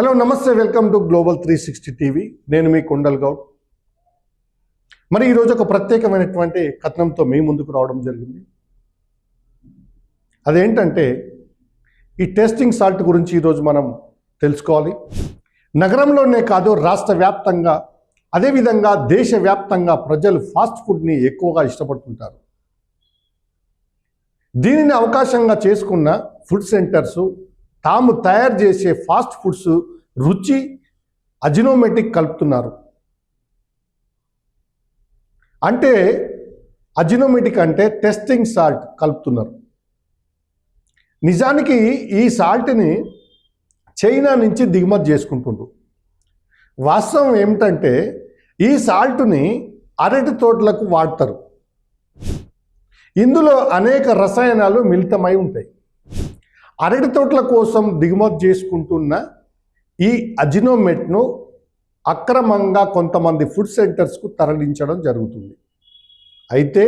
Hello namaste welcome to global three sixty TV. నేను మీ కొండల్ గౌడ్. మరి ఈరోజు ఒక ప్రత్యేకమైనటువంటి కథనంతో మీ ముందుకు రావడం జరిగింది. అదేంటంటే ఈ టేస్టింగ్ సాల్ట్ గురించి ఈరోజు మనం తెలుసుకోవాలి. నగరంలోనే కాదు రాష్ట్ర వ్యాప్తంగా అదేవిధంగా దేశవ్యాప్తంగా ప్రజలు ఫాస్ట్ ఫుడ్ని ఎక్కువగా ఇష్టపడుతుంటారు. దీనిని అవకాశంగా చేసుకున్న ఫుడ్ సెంటర్సు తాము తయారు చేసే ఫాస్ట్ ఫుడ్స్ రుచి అజినోమెటిక్ కలుపుతున్నారు. అంటే అజినోమెటిక్ అంటే టెస్టింగ్ సాల్ట్ కలుపుతున్నారు. నిజానికి ఈ సాల్ట్ని చైనా నుంచి దిగుమతి చేసుకుంటుండ్రు. వాస్తవం ఏమిటంటే ఈ సాల్ట్ని అరటి తోటలకు వాడతారు. ఇందులో అనేక రసాయనాలు మిళితమై ఉంటాయి. అరటి తోటల కోసం దిగుమతి చేసుకుంటున్న ఈ అజినోమెట్ను అక్రమంగా కొంతమంది ఫుడ్ సెంటర్స్కు తరలించడం జరుగుతుంది. అయితే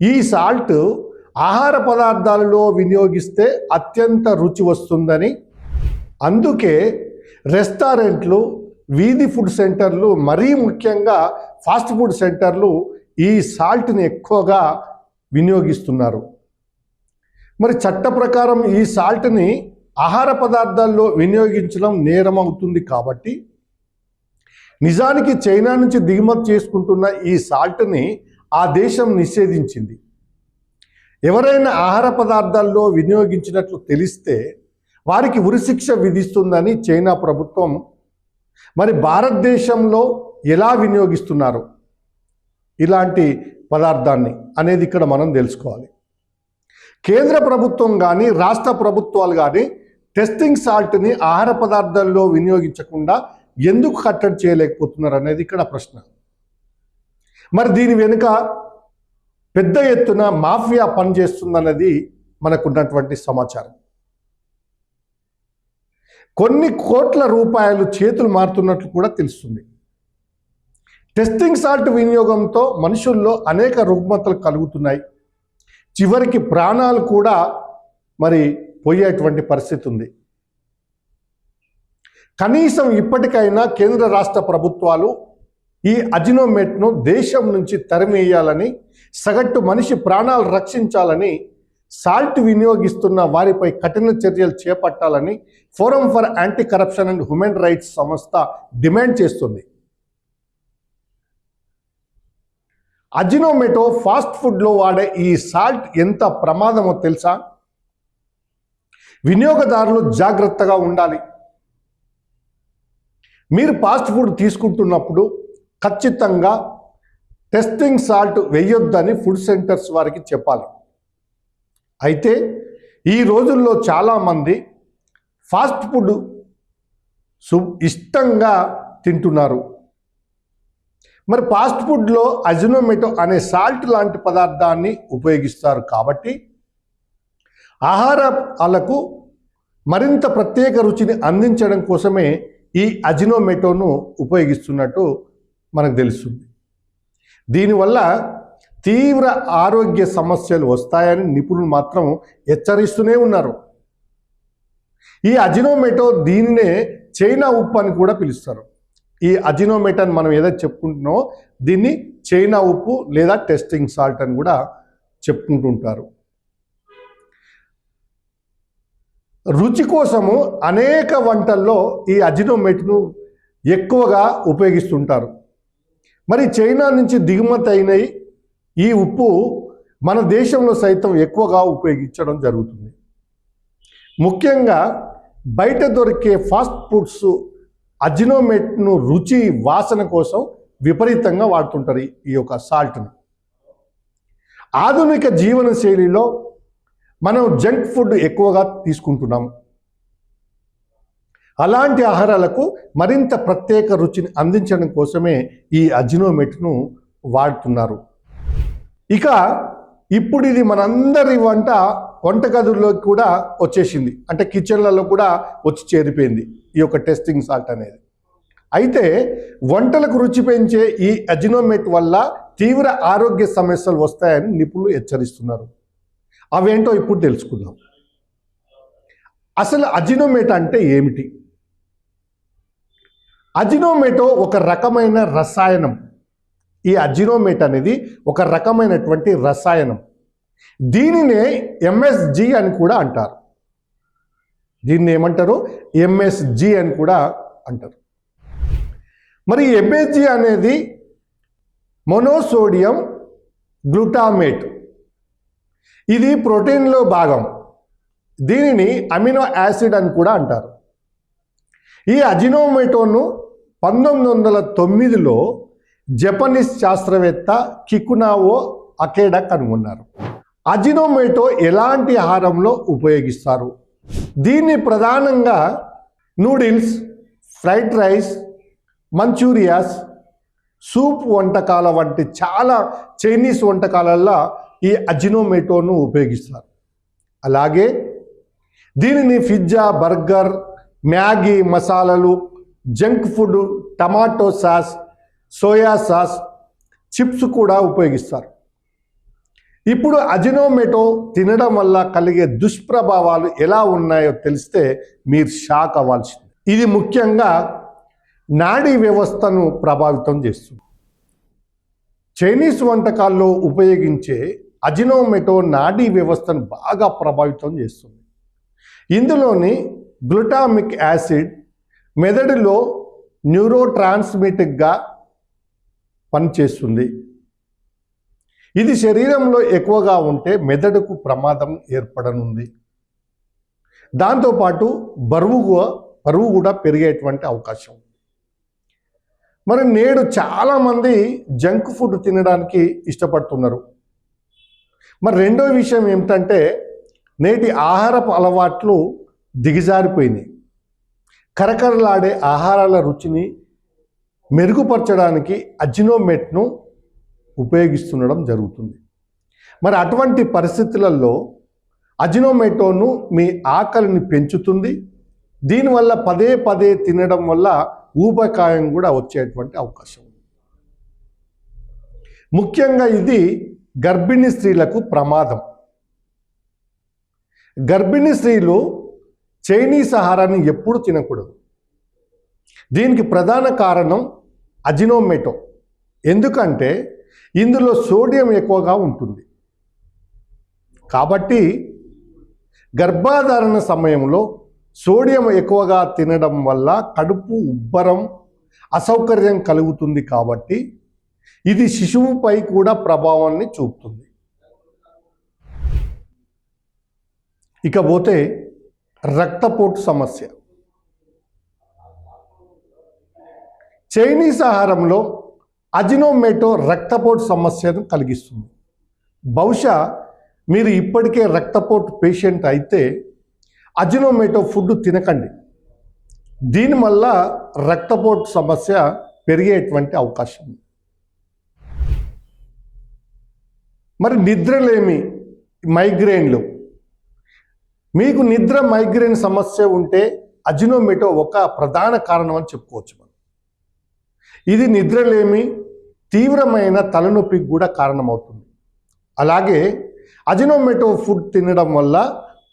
ఈ సాల్ట్ ఆహార పదార్థాలలో వినియోగిస్తే అత్యంత రుచి వస్తుందని అందుకే రెస్టారెంట్లు వీధి ఫుడ్ సెంటర్లు మరీ ముఖ్యంగా ఫాస్ట్ ఫుడ్ సెంటర్లు ఈ సాల్ట్ని ఎక్కువగా వినియోగిస్తున్నారు. మరి చట్ట ప్రకారం ఈ సాల్ట్ని ఆహార పదార్థాల్లో వినియోగించడం నేరమవుతుంది కాబట్టి నిజానికి చైనా నుంచి దిగుమతి చేసుకుంటున్న ఈ సాల్ట్ని ఆ దేశం నిషేధించింది. ఎవరైనా ఆహార పదార్థాల్లో వినియోగించినట్లు తెలిస్తే వారికి ఉరిశిక్ష విధిస్తుందని చైనా ప్రభుత్వం మరి భారతదేశంలో ఎలా వినియోగిస్తున్నారు? ఇలాంటి పదార్థాన్ని అనేది ఇక్కడ మనం తెలుసుకోవాలి. కేంద్ర ప్రభుత్వం కానీ రాష్ట్ర ప్రభుత్వాలు కానీ టెస్టింగ్ సాల్ట్ని ఆహార పదార్థాల్లో వినియోగించకుండా ఎందుకు కట్టడి చేయలేకపోతున్నారు అనేది ఇక్కడ ప్రశ్న. మరి దీని వెనుక పెద్ద ఎత్తున మాఫియా పనిచేస్తుందన్నది మనకున్నటువంటి సమాచారం. కొన్ని కోట్ల రూపాయలు చేతులు మారుతున్నట్లు కూడా తెలుస్తుంది. టెస్టింగ్ సాల్ట్ వినియోగంతో మనుషుల్లో అనేక రుగ్మతలు కలుగుతున్నాయి. చివరికి ప్రాణాలు కూడా మరి పోయేటువంటి పరిస్థితి ఉంది. కనీసం ఇప్పటికైనా కేంద్ర రాష్ట్ర ప్రభుత్వాలు ఈ అజినోమెట్ను దేశం నుంచి తరిమేయాలని సగటు మనిషి ప్రాణాలు రక్షించాలని సాల్ట్ వినియోగిస్తున్న వారిపై కఠిన చర్యలు చేపట్టాలని forum for anti corruption and human rights సంస్థ డిమాండ్ చేస్తుంది. అజినోమెటో ఫాస్ట్ ఫుడ్లో వాడే ఈ సాల్ట్ ఎంత ప్రమాదమో తెలుసా? వినియోగదారులు జాగ్రత్తగా ఉండాలి. మీరు ఫాస్ట్ ఫుడ్ తీసుకుంటున్నప్పుడు ఖచ్చితంగా టెస్టింగ్ సాల్ట్ వేయొద్దని ఫుడ్ సెంటర్స్ వారికి చెప్పాలి. అయితే ఈ రోజుల్లో చాలామంది ఫాస్ట్ ఫుడ్ సు ఇష్టంగా తింటున్నారు. మరి ఫాస్ట్ ఫుడ్లో అజినోమెటో అనే సాల్ట్ లాంటి పదార్థాన్ని ఉపయోగిస్తారు కాబట్టి ఆహారాలకు మరింత ప్రత్యేక రుచిని అందించడం కోసమే ఈ అజినోమెటోను ఉపయోగిస్తున్నట్టు మనకు తెలుస్తుంది. దీనివల్ల తీవ్ర ఆరోగ్య సమస్యలు వస్తాయని నిపుణులు మాత్రం హెచ్చరిస్తూనే ఉన్నారు. ఈ అజినోమెటో దీనినే చైనా ఉప్పు అని కూడా పిలుస్తారు. ఈ అజినోమెట్ మనం ఏదైతే చెప్పుకుంటున్నామో దీన్ని చైనా ఉప్పు లేదా టెస్టింగ్ సాల్ట్ అని కూడా చెప్పుకుంటుంటారు. రుచి కోసము అనేక వంటల్లో ఈ అజినోమెట్ను ఎక్కువగా ఉపయోగిస్తుంటారు. మరి చైనా నుంచి దిగుమతి అయినవి ఈ ఉప్పు మన దేశంలో సైతం ఎక్కువగా ఉపయోగించడం జరుగుతుంది. ముఖ్యంగా బయట దొరికే ఫాస్ట్ ఫుడ్స్ అజినోమెట్ను రుచి వాసన కోసం విపరీతంగా వాడుతుంటారు ఈ యొక్క సాల్ట్ని. ఆధునిక జీవన శైలిలో మనం జంక్ ఫుడ్ ఎక్కువగా తీసుకుంటున్నాం. అలాంటి ఆహారాలకు మరింత ప్రత్యేక రుచిని అందించడం కోసమే ఈ అజినోమెట్ను వాడుతున్నారు. ఇక ఇప్పుడు ఇది మనందరి వంట వంటగదుల్లోకి కూడా వచ్చేసింది. అంటే కిచెన్లలో కూడా వచ్చి చేరిపోయింది ఈ యొక్క టెస్టింగ్ సాల్ట్ అనేది. అయితే వంటలకు రుచి పెంచే ఈ అజినోమెట్ వల్ల తీవ్ర ఆరోగ్య సమస్యలు వస్తాయని నిపుణులు హెచ్చరిస్తున్నారు. అవేంటో ఇప్పుడు తెలుసుకుందాం. అసలు అజినోమేట్ అంటే ఏమిటి? అజినోమేటో ఒక రకమైన రసాయనం. ఈ అజినోమేట్ అనేది ఒక రకమైనటువంటి రసాయనం. దీనినే ఎంఎస్జి అని కూడా అంటారు. దీన్ని ఏమంటారు? ఎంఎస్జి అని కూడా అంటారు. మరి ఎంఎస్జి అనేది మొనోసోడియం గ్లూటామేట్ ఇది ప్రోటీన్లో భాగం. దీనిని అమినో యాసిడ్ అని కూడా అంటారు. ఈ అజినోమేటోను పంతొమ్మిది వందల తొమ్మిదిలో జపనీస్ శాస్త్రవేత్త కికునావో అకేడా కనుగొన్నారు. అజినోమేటో ఎలాంటి ఆహారంలో ఉపయోగిస్తారు? దీన్ని ప్రధానంగా noodles fried rice manchurians soup వంటకాల వంటి చాలా చైనీస్ వంటకాలల్లో ఈ అజినోమేటోను ఉపయోగిస్తారు. అలాగే దీనిని పిజ్జా బర్గర్ మ్యాగీ మసాలాలు junk food tomato sauce soya sauce chips కూడా ఉపయోగిస్తారు. ఇప్పుడు అజినోమెటో తినడం వల్ల కలిగే దుష్ప్రభావాలు ఎలా ఉన్నాయో తెలిస్తే మీరు షాక్ అవ్వాల్సింది. ఇది ముఖ్యంగా నాడీ వ్యవస్థను ప్రభావితం చేస్తుంది. చైనీస్ వంటకాల్లో ఉపయోగించే అజినోమెటో నాడీ వ్యవస్థను బాగా ప్రభావితం చేస్తుంది. ఇందులోని గ్లుటామిక్ యాసిడ్ మెదడులో న్యూరో ట్రాన్స్మిటిక్గా పనిచేస్తుంది. ఇది శరీరంలో ఎక్కువగా ఉంటే మెదడుకు ప్రమాదం ఏర్పడనుంది. దాంతోపాటు బరువు బరువు కూడా పెరిగేటువంటి అవకాశం ఉంది. మరి నేడు చాలామంది జంక్ ఫుడ్ తినడానికి ఇష్టపడుతున్నారు. మరి రెండో విషయం ఏమిటంటే నేటి ఆహారపు అలవాట్లు దిగజారిపోయినాయి కరకరలాడే ఆహారాల రుచిని మెరుగుపరచడానికి అజినోమెట్ను ఉపయోగిస్తుండడం జరుగుతుంది. మరి అటువంటి పరిస్థితులలో అజినోమేటోను మీ ఆకలిని పెంచుతుంది. దీనివల్ల పదే పదే తినడం వల్ల ఊబకాయం కూడా వచ్చేటువంటి అవకాశం ఉంది. ముఖ్యంగా ఇది గర్భిణీ స్త్రీలకు ప్రమాదం. గర్భిణీ స్త్రీలు చైనీస్ ఆహారాన్ని ఎప్పుడు తినకూడదు. దీనికి ప్రధాన కారణం అజినోమేటో. ఎందుకంటే ఇందులో సోడియం ఎక్కువగా ఉంటుంది. కాబట్టి గర్భాధారణ సమయంలో సోడియం ఎక్కువగా తినడం వల్ల కడుపు ఉబ్బరం అసౌకర్యం కలుగుతుంది కాబట్టి ఇది శిశువుపై కూడా ప్రభావాన్ని చూపుతుంది. ఇకపోతే రక్తపోటు సమస్య. చైనీస్ ఆహారంలో అజినోమేటో రక్తపోటు సమస్యను కలిగిస్తుంది. బహుశా మీరు ఇప్పటికే రక్తపోటు పేషెంట్ అయితే అజినోమేటో ఫుడ్ తినకండి. దీనివల్ల రక్తపోటు సమస్య పెరిగేటువంటి అవకాశం ఉంది. మరి నిద్రలేమి మైగ్రేన్లు? మీకు నిద్ర మైగ్రేన్ సమస్య ఉంటే అజినోమేటో ఒక ప్రధాన కారణం అని చెప్పుకోవచ్చు మనం. ఇది నిద్రలేమి తీవ్రమైన తలనొప్పికి కూడా కారణమవుతుంది. అలాగే అజినోమెటో ఫుడ్ తినడం వల్ల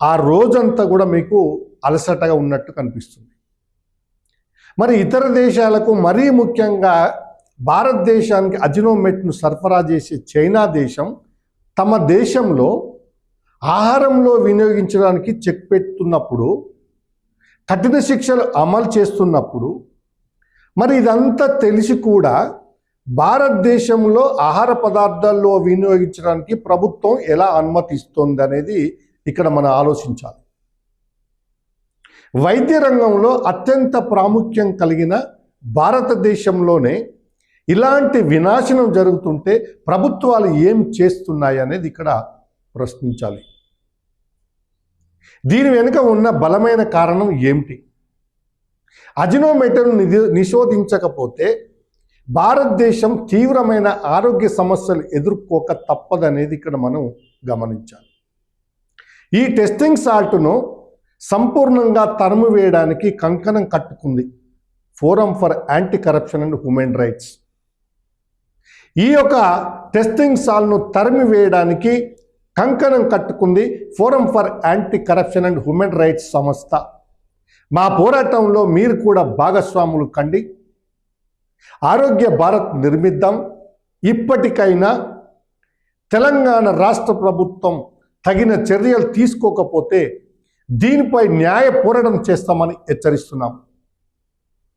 ఆ రోజంతా కూడా మీకు అలసటగా ఉన్నట్టు కనిపిస్తుంది. మరి ఇతర దేశాలకు మరీ ముఖ్యంగా భారతదేశానికి అజినోమెట్ను సరఫరా చేసే చైనా దేశం తమ దేశంలో ఆహారంలో వినియోగించడానికి చెక్ పెట్టున్నప్పుడు కఠిన శిక్షలు అమలు చేస్తున్నప్పుడు మరి ఇదంతా తెలిసి కూడా భారతదేశంలో ఆహార పదార్థాల్లో వినియోగించడానికి ప్రభుత్వం ఎలా అనుమతిస్తుంది అనేది ఇక్కడ మనం ఆలోచించాలి. వైద్య రంగంలో అత్యంత ప్రాముఖ్యం కలిగిన భారతదేశంలోనే ఇలాంటి వినాశనం జరుగుతుంటే ప్రభుత్వాలు ఏం చేస్తున్నాయి అనేది ఇక్కడ ప్రశ్నించాలి. దీని వెనుక ఉన్న బలమైన కారణం ఏమిటి? అజినోమేటర్ను నిధి నిషోధించకపోతే భారతదేశం తీవ్రమైన ఆరోగ్య సమస్యలు ఎదుర్కోక తప్పదనేది ఇక్కడ మనం గమనించాలి. ఈ టెస్టింగ్ సాల్ట్ను సంపూర్ణంగా తరుము వేయడానికి కంకణం కట్టుకుంది forum for anti corruption and human rights. ఈ యొక్క టెస్టింగ్ సాల్ను తరిమి వేయడానికి కంకణం కట్టుకుంది forum for anti corruption and human rights సంస్థ. మా పోరాటంలో మీరు కూడా భాగస్వాములు కండి. ఆరోగ్య భారత్ నిర్మిద్దాం. ఇప్పటికైనా తెలంగాణ రాష్ట్ర ప్రభుత్వం తగిన చర్యలు తీసుకోకపోతే దీనిపై న్యాయ పోరాటం చేస్తామని హెచ్చరిస్తున్నాం.